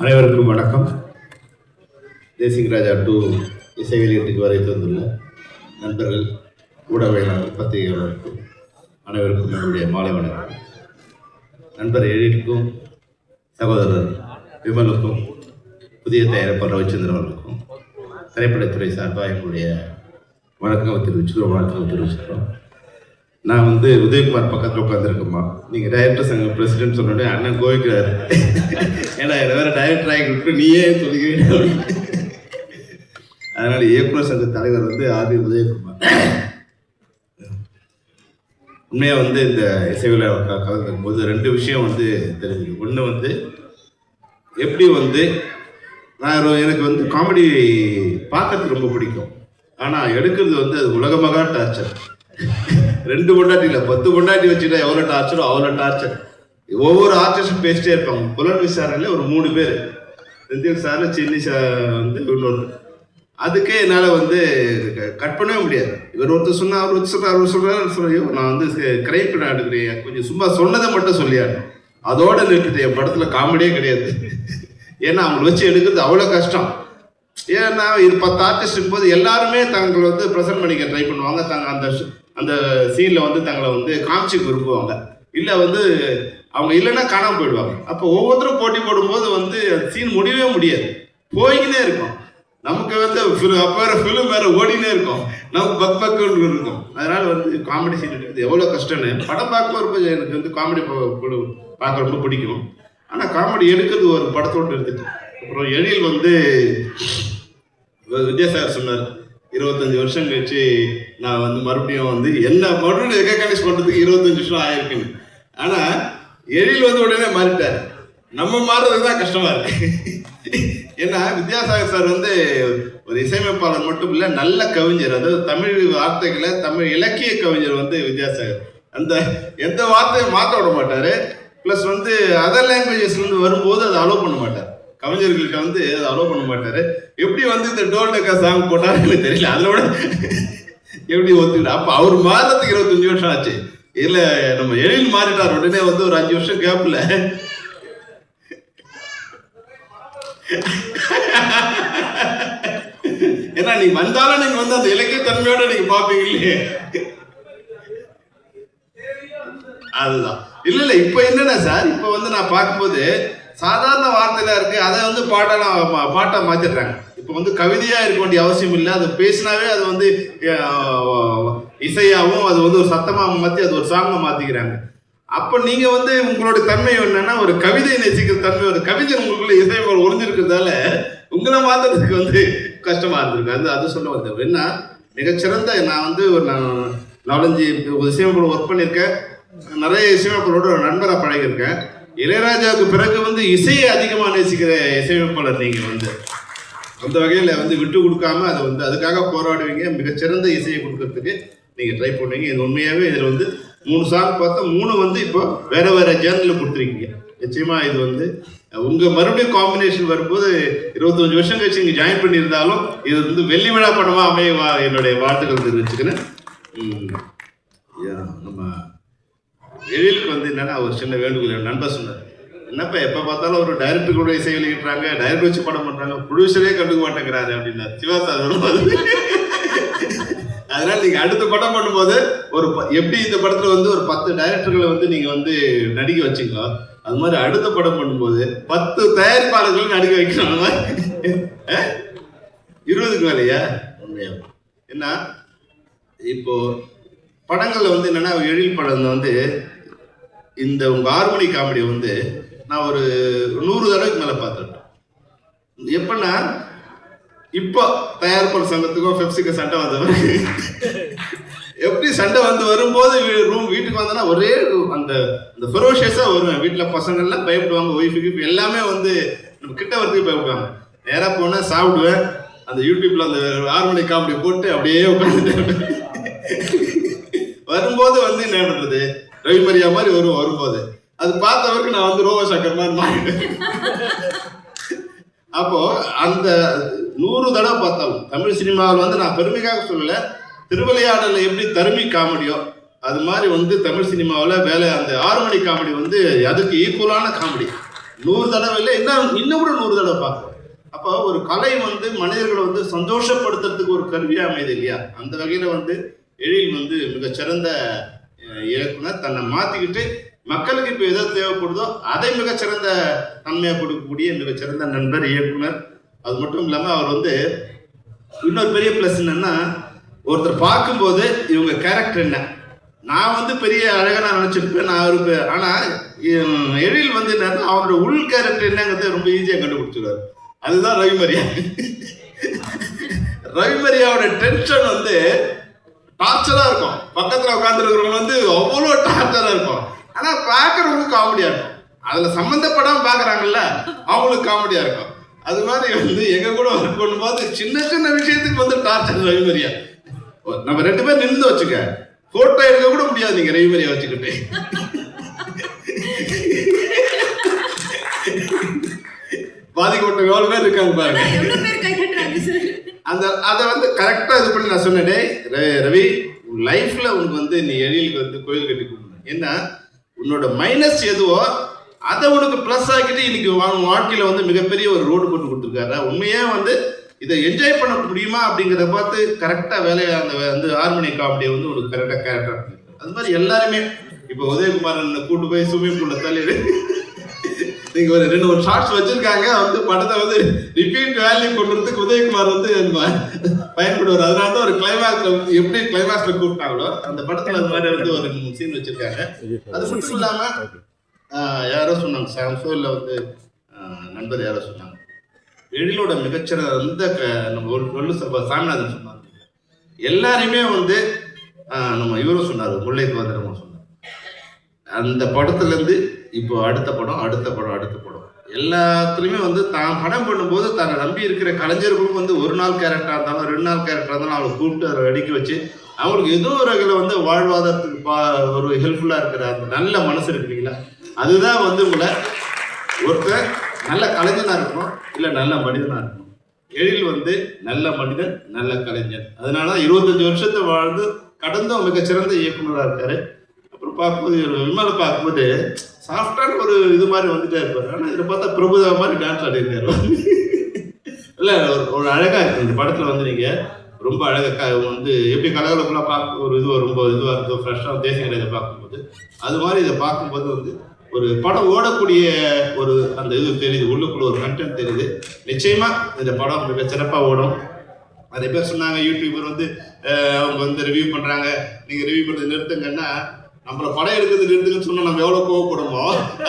அனைவருக்கும் வணக்கம். தேசிங் ராஜா டூ இசை வெளியீட்டுக்கு வரை தந்துள்ள நண்பர்கள் ஊடகவியலாளர் பத்திரிகையாளருக்கும் அனைவருக்கும் என்னுடைய மாலை வணக்கம். நண்பர் எழிலுக்கும் சகோதரர் விமலுக்கும் புதிய தயாரிப்பாளர் ரவிச்சந்திரன் அவர்களுக்கும் திரைப்படத்துறை சார்பாக எங்களுடைய வணக்கம் தெரிவிச்சுக்கிறோம் வணக்கம் தெரிவிச்சுக்கிறோம். நான் வந்து உதயகுமார் பக்கத்தில் உட்காந்துருக்கோம்மா நீங்கள் டைரக்டர் சங்க பிரசிடென்ட் சொன்னோடனே அண்ணன் கோவிக்கிறாரு. ஏன்னா என்ன வேறு டைரக்டர் ஆகி விட்டு நீயே சொல்லிக்கிறேன் அதனால் இயக்குனர் சங்க தலைவர் வந்து ஆர்வி உதயகுமார். உண்மையாக வந்து இந்த இசைவில் கலந்துக்கும் போது ரெண்டு விஷயம் வந்து தெரிஞ்சுது. ஒன்று வந்து எப்படி வந்து நான் எனக்கு வந்து காமெடி பார்க்கறதுக்கு ரொம்ப பிடிக்கும். ஆனால் எடுக்கிறது வந்து அது உலகமாக டார்ச்சர் ரெண்டு பொண்டாட்டி இல்லை பத்து பொண்டாட்டி வச்சுட்டா எவ்வளோ டார்ச்சரோ அவ்வளோ டார்ச்சர் ஒவ்வொரு ஆர்டிஸ்டும் பேசிட்டே இருப்பாங்க. புலன் விசாரணையில் ஒரு மூணு பேர். செந்தில் சார் சின்னி சார் வந்து இன்னொரு அதுக்கே என்னால் வந்து கட் பண்ணவே முடியாது. இவர் ஒருத்தர் சொன்னால் அவர் ஒருத்தர் சொல்றாரு அவர் சொல்றாரு சொல்லி நான் வந்து கிரைம் பண்ண எடுக்கிறேன் கொஞ்சம் சும்மா சொன்னதை மட்டும் சொல்லியாடணும் அதோட நிறுத்திட்டு என் படத்தில் காமெடியே கிடையாது. ஏன்னா அவங்களை வச்சு எடுக்கிறது அவ்வளோ கஷ்டம். ஏன்னா இது பத்து ஆர்டிஸ்ட் போது எல்லாருமே தங்களை வந்து ப்ரெசென்ட் பண்ணிக்க ட்ரை பண்ணுவாங்க. தாங்க அந்த அந்த சீனில் வந்து தங்களை வந்து காமிச்சு விரும்புவாங்க இல்லை வந்து அவங்க இல்லைன்னா காணாமல் போயிடுவாங்க. அப்போ ஒவ்வொருத்தரும் போட்டி போடும்போது வந்து சீன் முடியவே முடியாது. போய்கினே இருக்கும். நமக்கு வந்து film- அப்போ வேற ஃபிலிம் வேற ஓடினே இருக்கும். நமக்கு பக் பக்குன்னு இருக்கும். அதனால வந்து காமெடி சீன் எடுக்கிறது எவ்வளோ கஷ்டம்னு படம் பார்க்க ரொம்ப எனக்கு வந்து காமெடி பார்க்க ரொம்ப பிடிக்கும். ஆனால் காமெடி எடுக்கிறது ஒரு படத்தோடு எடுத்துட்டு அப்புறம் எழில் வந்து வித்யாசாகர் சொன்னார் இருபத்தஞ்சு வருஷம் கழிச்சு நான் வந்து மறுபடியும் வந்து என்ன மறுபடியும் ரெக்கக்னைஸ் பண்ணுறதுக்கு இருபத்தஞ்சு வருஷம் ஆயிருக்குன்னு. ஆனால் எழில் வந்து உடனே மாறிட்டார். நம்ம மாறுறதுக்கு தான் கஷ்டமா இருக்கு. ஏன்னா வித்யாசாகர் சார் வந்து ஒரு இசையமைப்பாளர் மட்டும் இல்லை நல்ல கவிஞர். அதாவது தமிழ் வார்த்தைகளை தமிழ் இலக்கிய கவிஞர் வந்து வித்யாசாகர். அந்த எந்த வார்த்தையும் மாற்ற விட மாட்டார். ப்ளஸ் வந்து அதர் லாங்குவேஜஸ்லேருந்து வரும்போது அதை அலோவ் பண்ண மாட்டார். கவிஞர்களுக்கு வந்து அதை அலோவ் பண்ண மாட்டாரு. எப்படி வந்து இந்த டோல் டக்கா சாங் போட்டாரு எனக்கு தெரியல. அதோட எப்படி ஒத்துக்கிட்டு அப்போ அவர் மாறதுக்கு இருபத்தஞ்சு வருஷம் ஆச்சு. இல்ல நம்ம எழில் மாறிட்டார். உடனே வந்து ஒரு அஞ்சு வருஷம் கேப்ல ஏன்னா நீங்க வந்தாலும் நீங்க வந்து அந்த இலக்கிய தன்மையோட நீங்க பாப்பீங்க இல்லையே? அதுதான். இல்ல இல்ல இப்ப என்னன்னா சார்? இப்ப வந்து நான் பார்க்கும்போது சாதாரண வார்த்தையில இருக்கு. அதை வந்து பாட்டெல்லாம் பாட்டை மாத்திடுறாங்க இப்போ வந்து கவிதையா இருக்க வேண்டிய அவசியம் இல்லை. அது பேசினாவே அது வந்து இசையாகவும் அது வந்து ஒரு சத்தமாக மாற்றி அது ஒரு சாங்கை மாத்திக்கிறாங்க. அப்போ நீங்க வந்து உங்களோட தன்மை என்னன்னா ஒரு கவிதை நேசிக்கிற தன்மை ஒரு கவிதை உங்களுக்குள்ள இசையமைப்பாளர் ஒளிஞ்சிருக்கிறதால உங்களை மாத்துறதுக்கு வந்து கஷ்டமா இருந்திருக்கு. அது அது சொல்ல வந்தேன். என்ன மிகச்சிறந்த நான் வந்து ஒரு நான் நாலஞ்சு இசையமைப்பாளர் ஒர்க் பண்ணியிருக்கேன். நிறைய இசையமைப்போட நண்பராக பழகியிருக்கேன். இளையராஜாவுக்கு பிறகு வந்து இசையை அதிகமாக நேசிக்கிற இசையமைப்பாளர் நீங்கள் வந்து. அந்த வகையில் வந்து விட்டு கொடுக்காம அதை வந்து அதுக்காக போராடுவீங்க. மிகச்சிறந்த இசையை கொடுக்கறதுக்கு நீங்கள் ட்ரை பண்ணுவீங்க. இது உண்மையாகவே இதில் வந்து மூணு சாங் பார்த்தா மூணு வந்து இப்போ வேற வேற ஜேர்னலில் கொடுத்துருக்கீங்க. நிச்சயமாக இது வந்து உங்கள் மறுபடியும் காம்பினேஷன் வரும்போது இருபத்தஞ்சு வருஷம் கழிச்சு இங்கே ஜாயின் பண்ணியிருந்தாலும் இது வந்து வெள்ளி விழா படமாக அமையவா என்னுடைய வாழ்த்துக்கள் தெரிவிச்சுக்கிறேன். நம்ம எழிலுக்கு வந்து என்னன்னா ஒரு சின்ன வேண்டுகோள் நண்பர் சொன்னார். என்னப்பா எப்போ பார்த்தாலும் ஒரு டைரக்டர் கூட இசை வெளியிடுறாங்க டைரக்டர் வச்சு படம் பண்ணுறாங்க ப்ரொடியூசரே கண்டுக்க மாட்டேங்கிறாரு அப்படின்னா சிவா சார் அதனால் அதனால நீங்க அடுத்த படம் பண்ணும்போது ஒரு ப- எப்படி இந்த படத்துல வந்து ஒரு பத்து டைரக்டர்களை வந்து நீங்க வந்து நடிக்க வச்சீங்களோ அது மாதிரி அடுத்த படம் பண்ணும்போது பத்து தயாரிப்பாளர்களும் நடிக்க வைக்கணும். இருபதுக்கு மேலையா? உண்மையா? என்ன இப்போ படங்கள்ல வந்து என்னன்னா எழில் படம் வந்து இந்த உங்க ஹார்மோனி காமெடி வந்து நான் ஒரு நூறு தடவைக்கு மேல பார்த்துட்டேன் எப்பன்னா இப்போ தயாரிப்பாளர் சங்கத்துக்கும் பெப்சிக்கும் சண்டை வந்தவன் எப்படி சண்டை வந்து வரும்போது ரூம் வீட்டுக்கு வந்தனா ஒரே அந்த அந்த ஃபெரோஷியஸாக வருவேன். வீட்டில் பசங்கள்லாம் பயப்படுவாங்க ஒய்ஃபுக்கு எல்லாமே வந்து நம்ம கிட்ட வரதுக்கு பயப்படுவாங்க. நேராக போனால் சாப்பிடுவேன். அந்த யூடியூப்ல அந்த ஆறு காமெடி போட்டு அப்படியே உட்காந்துட்டு வரும்போது வந்து என்ன ரவி மரியா மாதிரி வரும் வரும்போது அது பார்த்தவருக்கு நான் வந்து ரோக சக்கர் மாதிரி மாறிட்டேன் அப்போ அந்த நூறு தடவை பார்த்தாலும் தமிழ் சினிமாவில் வந்து நான் பெருமைக்காக சொல்லல திருவிளையாடல எப்படி தருமி காமெடியோ அது மாதிரி வந்து தமிழ் சினிமாவில் வேலை அந்த ஆறு மணி காமெடி வந்து அதுக்கு ஈக்குவலான காமெடி. நூறு தடவை இல்லை இன்னும் இன்னும் கூட நூறு தடவை பார்க்குறோம் அப்போ ஒரு கலை வந்து மனிதர்களை வந்து சந்தோஷப்படுத்துறதுக்கு ஒரு கருவியாக அமையுது இல்லையா? அந்த வகையில் வந்து எழில் வந்து மிகச்சிறந்த இயக்குனர் தன்னை மாற்றிக்கிட்டு மக்களுக்கு இப்போ எதோ தேவைப்படுதோ அதை மிகச்சிறந்த நன்மையாக கொடுக்கக்கூடிய மிகச்சிறந்த நண்பர் இயக்குனர். அது மட்டும் இல்லாமல் அவர் வந்து இன்னொரு பெரிய ப்ளஸ் என்னென்னா ஒருத்தர் பார்க்கும்போது இவங்க கேரக்டர் என்ன? நான் வந்து பெரிய அழகாக நான் நினச்சிருப்பேன் நான் அவருக்கு ஆனால் எழில் வந்து என்னன்னா அவரோட உள் கேரக்டர் என்னங்கிறத ரொம்ப ஈஸியாக கண்டுபிடிச்சிருவாரு அதுதான் ரவிமரியா. ரவிமரியாவோட டென்ஷன் வந்து டார்ச்சராக இருக்கும். பக்கத்தில் உட்காந்துருக்கிறவங்க வந்து அவ்வளோ டார்ச்சராக இருக்கும். ஆனால் பார்க்குறவங்களுக்கு காமெடியாக இருக்கும். அதில் சம்மந்தப்படாமல் பார்க்குறாங்கல்ல அவங்களுக்கு காமெடியாக இருக்கும். அது மாதிரி வந்து எங்க கூட ஒர்க் பண்ணும்போது சின்ன சின்ன விஷயத்துக்கு வந்து டார்ச்சர் ரவிமரியா. நம்ம ரெண்டு பேர் நின்று வச்சுக்க போட்டோ எடுக்க கூட முடியாது நீங்க ரவிமரியா வச்சுக்கிட்டு. பாதிக்கப்பட்ட எவ்வளவு பேர் இருக்காங்க பாருங்க. அந்த அதை வந்து கரெக்டாக இது பண்ணி நான் சொன்னேன் "டேய், ர- ரவி லைஃப்ல உனக்கு வந்து நீ எழிலுக்கு வந்து கோயில் கட்டி கொடுக்கணும். ஏன்னா உன்னோட மைனஸ் எதுவோ அதை உனக்கு ப்ளஸ் ஆக்கிட்டு இன்னைக்கு உன் வாழ்க்கையில வந்து மிகப்பெரிய ஒரு ரோடு போட்டு கொடுத்துருக்காரு. உண்மையே வந்து இதை என்ஜாய் பண்ண முடியுமா அப்படிங்கிறத பார்த்து கரெக்டாக வேலையை அந்த வந்து ஹார்மோனி காமெடியை வந்து உனக்கு கரெக்டாக கேரக்டர் அது மாதிரி எல்லாருமே இப்போ உதயகுமாரன் கூட்டு போய் ஸ்விம்மிங் பூல்ல தள்ளி நீங்க ஒரு ரெண்டு ஒரு ஷார்ட்ஸ் வச்சிருக்காங்க வந்து படத்தை வந்து ரிப்பீட் வேல்யூ கொண்டுறதுக்கு உதயகுமார் வந்து பயன்படுவார். அதனால தான் ஒரு கிளைமேக்ஸ்ல எப்படி கிளைமேக்ஸ்ல கூப்பிட்டாங்களோ அந்த படத்துல அது மாதிரி வந்து ஒரு சீன் வச்சிருக்காங்க. அது மட்டும் இல்லாம யாரோ சொன்னாங்க சாம்சோ இல்ல வந்து நண்பர் யாரோ சொன்னாங்க. எழிலோட மிகச்சிறந்த க- நம்ம ஒரு ஒல்லு சாமிநாதன் சொன்னாங்க. எல்லாருமே வந்து நம்ம இவரும் சொன்னார் முல்லை குவாதரமும் சொன்னார். அந்த படத்துல இருந்து இப்போ அடுத்த படம் அடுத்த படம் அடுத்த படம். எல்லாத்துலயுமே வந்து தான் படம் பண்ணும்போது தன்னை நம்பி இருக்கிற கலைஞர்களுக்கும் வந்து ஒரு நாள் கேரக்டரா இருந்தாலும் ரெண்டு நாள் கேரக்டரா இருந்தாலும் அவளை கூப்பிட்டு அதை அடிக்க வச்சு அவங்களுக்கு ஏதோ ஒரு வகையில் வந்து வாழ்வாதாரத்துக்கு பா ஒரு ஹெல்ப்ஃபுல்லா இருக்கிற அந்த நல்ல மனசு இருக்கிறீங்களா அதுதான் வந்து உங்களை ஒருத்தர் நல்ல கலைஞனா இருக்கணும் இல்லை நல்ல மனிதனா இருக்கணும். எழில் வந்து நல்ல மனிதன் நல்ல கலைஞர் அதனால தான் இருபத்தஞ்சு வருஷத்தை வாழ்ந்து கடந்த மிகச்சிறந்த இயக்குனராக இருக்காரு. பார்க்கும்போது இவர் விமலை பார்க்கும்போது சாஃப்டான ஒரு இது மாதிரி வந்துட்டே இருப்பார். ஆனால் இதில் பார்த்தா பிரபுதா மாதிரி டான்ஸ் ஆடிருக்காரு. இல்லை ஒரு ஒரு அழகாக இருக்கு. இந்த படத்தில் வந்து நீங்கள் ரொம்ப அழகாக வந்து எப்படி கலகலப்பெல்லாம் பார்க்க ஒரு இது ரொம்ப இதுவாக இருந்தோ ஃப்ரெஷ்ஷாக தேசிய இதை பார்க்கும்போது அது மாதிரி இதை பார்க்கும்போது வந்து ஒரு படம் ஓடக்கூடிய ஒரு அந்த இது தெரியுது உள்ளுக்குள்ள ஒரு கண்டென்ட் தெரியுது. நிச்சயமாக இந்த படம் மிக சிறப்பாக ஓடும். நிறைய பேர் சொன்னாங்க யூடியூபர் வந்து அவங்க வந்து ரிவ்யூ பண்ணுறாங்க நீங்கள் ரிவ்யூ பண்ணுறது நிறுத்துங்கன்னா நம்மள படம் எடுக்கிறது நிறுத்துங்கன்னு சொன்னா நம்ம எவ்வளவு கோவப்படுமோ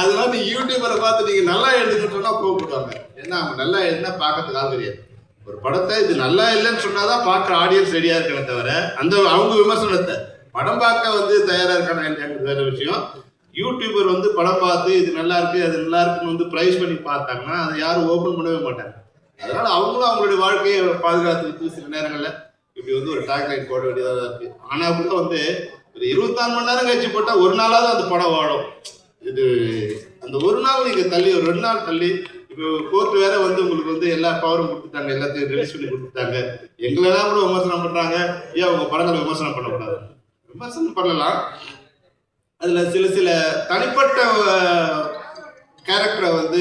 அதனால நீ யூடியூபரை பார்த்து நீங்க நல்லா எழுதுங்கன்னு சொன்னா கோவப்படுவாங்க. ஏன்னா அவங்க நல்லா எழுதினா பார்க்கறதுக்கு ஆள் ஒரு படத்தை இது நல்லா இல்லைன்னு சொன்னாதான் பார்க்குற ஆடியன்ஸ் ரெடியா இருக்கணும் தவிர அந்த அவங்க விமர்சனத்தை. படம் பார்க்க வந்து தயாரா இருக்கான வேற விஷயம். யூடியூபர் வந்து படம் பார்த்து இது நல்லா இருக்கு அது நல்லா இருக்குன்னு வந்து ப்ரைஸ் பண்ணி பார்த்தாங்கன்னா அதை யாரும் ஓப்பன் பண்ணவே மாட்டாங்க. அதனால அவங்களும் அவங்களுடைய வாழ்க்கையை பாதுகாத்துக்கிட்டு சில நேரங்களில் இப்படி வந்து ஒரு டாக்லைன் போட வேண்டியதாக இருக்கு. ஆனா கூட வந்து ஒரு இருபத்தாறு மணி நேரம் கழிச்சு போட்டா ஒரு நாளாவது அந்த படம் ஓடும் இது அந்த ஒரு நாள் நீங்க தள்ளி ஒரு ரெண்டு நாள் தள்ளி இப்போ கோர்ட் வேற வந்து உங்களுக்கு வந்து எல்லா பவரும் கொடுத்துட்டாங்க எல்லாத்தையும் ரிலீஸ் பண்ணி கொடுத்துட்டாங்க. எங்களெல்லாம் கூட விமர்சனம் பண்றாங்க. ஏன் அவங்க படங்களை விமர்சனம் பண்ணக்கூடாது? விமர்சனம் பண்ணலாம். அதுல சில சில தனிப்பட்ட கேரக்டரை வந்து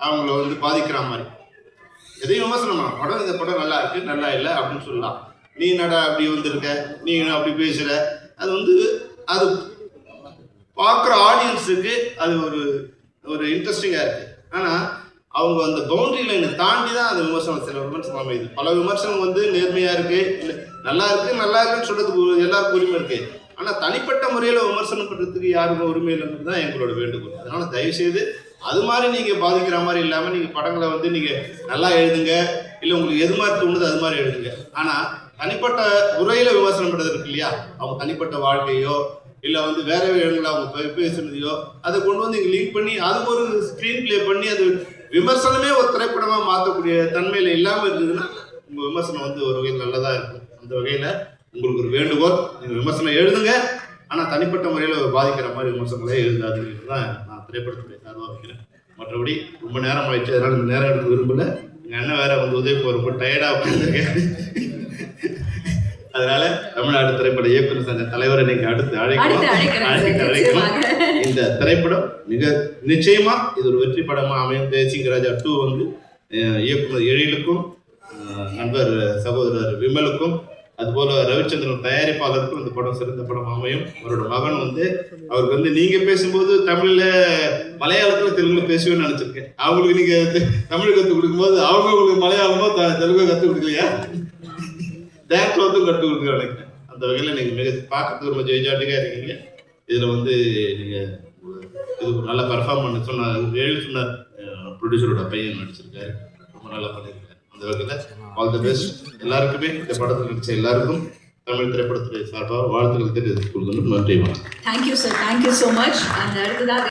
அவங்கள வந்து பாதிக்கிற மாதிரி. எதையும் விமர்சனம் பண்ணலாம். படம் இந்த படம் நல்லா இருக்கு நல்லா இல்லை அப்படின்னு சொல்லலாம். நீ நடா அப்படி வந்திருக்க? நீ அப்படி பேசுற? அது வந்து அது பார்க்குற ஆடியன்ஸுக்கு அது ஒரு ஒரு இன்ட்ரெஸ்டிங்காக இருக்குது ஆனால் அவங்க அந்த பவுண்டரி லைனை தாண்டி தான் அந்த விமர்சனம் சில விமர்சனம் அமையுது. பல விமர்சனம் வந்து நேர்மையாக இருக்குது இல்லை நல்லா இருக்குது நல்லா இருக்குன்னு சொல்கிறதுக்கு ஒரு- எல்லாருக்கும் உரிமை இருக்குது ஆனால் தனிப்பட்ட முறையில் விமர்சனம் பண்ணுறதுக்கு யாருக்கும் உரிமை இல்லைன்றது தான் எங்களோட வேண்டுகோள். அதனால் தயவுசெய்து அது மாதிரி நீங்கள் பாதிக்கிற மாதிரி இல்லாமல் நீங்கள் படங்களை வந்து நீங்கள் நல்லா எழுதுங்க இல்லை உங்களுக்கு எது மாதிரி தோணுது அது மாதிரி எழுதுங்க. ஆனால் தனிப்பட்ட முறையில் விமர்சனம் பண்றது இருக்கு இல்லையா? அவங்க தனிப்பட்ட வாழ்க்கையோ இல்லை வந்து வேற இடங்களில் அவங்க பேசுனதையோ அதை கொண்டு வந்து இங்க லிங்க் பண்ணி அதுக்கு ஒரு ஸ்க்ரீன் ப்ளே பண்ணி அது விமர்சனமே ஒரு திரைப்படமாக மாற்றக்கூடிய தன்மையில் இல்லாமல் இருந்ததுன்னா உங்கள் விமர்சனம் வந்து ஒரு வகையில் நல்லதாக இருக்கும். அந்த வகையில் உங்களுக்கு ஒரு வேண்டுகோள். நீங்கள் விமர்சனம் எழுதுங்க. ஆனால் தனிப்பட்ட முறையில் பாதிக்கிற மாதிரி விமர்சனங்களே எழுதாதுன்னு தான் நான் திரைப்படத்துடைய சார்பாக வைக்கிறேன். மற்றபடி ரொம்ப நேரம் ஆயிடுச்சு. அதனால் இந்த நேரம் எடுத்து விரும்பல. எங்க அண்ணன் வேற வந்து உதவி போறப்ப டயர்டாக உட்காந்துருக்கேன் அதனால தமிழ்நாடு திரைப்பட இயக்குனர் சங்க தலைவரை நீங்க அடுத்து நிச்சயமாக. இந்த திரைப்படம் மிக நிச்சயமா இது ஒரு வெற்றி படமா அமையும். தேசிங்கராஜா டூ வந்து இயக்குனர் எழிலுக்கும் நண்பர் சகோதரர் விமலுக்கும் அதுபோல ரவிச்சந்திரன் தயாரிப்பாளருக்கும் இந்த படம் சிறந்த படம் அமையும். அவரோட மகன் வந்து அவருக்கு வந்து நீங்க பேசும்போது தமிழ்ல மலையாளத்துல தெலுங்குல பேசுவேன்னு நினைச்சிருக்கேன். அவங்களுக்கு நீங்க தமிழ் கத்து கொடுக்கும்போது அவங்க உங்களுக்கு மலையாளமோ தெலுங்கோ கத்து கொடுக்கலையா? டேரக்டர் வந்து கற்றுக் கொடுக்க நினைக்கிறேன் அந்த வகையில் நீங்கள் மிக பார்க்கறதுக்கு ரொம்ப ஜெய்ஜாட்டிக்கா இருக்கீங்க. இதில் வந்து நீங்கள் இது நல்லா நல்ல பெர்ஃபார்ம் பண்ண சொன்னார். எழு சொன்னார். ப்ரொடியூசரோட பையன் நடிச்சிருக்காரு. ரொம்ப நல்லா பண்ணியிருக்காரு அந்த வகையில் ஆல் தி பெஸ்ட் எல்லாருக்குமே இந்த படத்தில் நடித்த எல்லாருக்கும் தமிழ் திரைப்படத்துறை சார்பாக வாழ்த்துக்கள் தெரிவித்துக் கொள்கிறோம் நன்றி வணக்கம். Thank you sir thank you so much அந்த அடுத்ததாக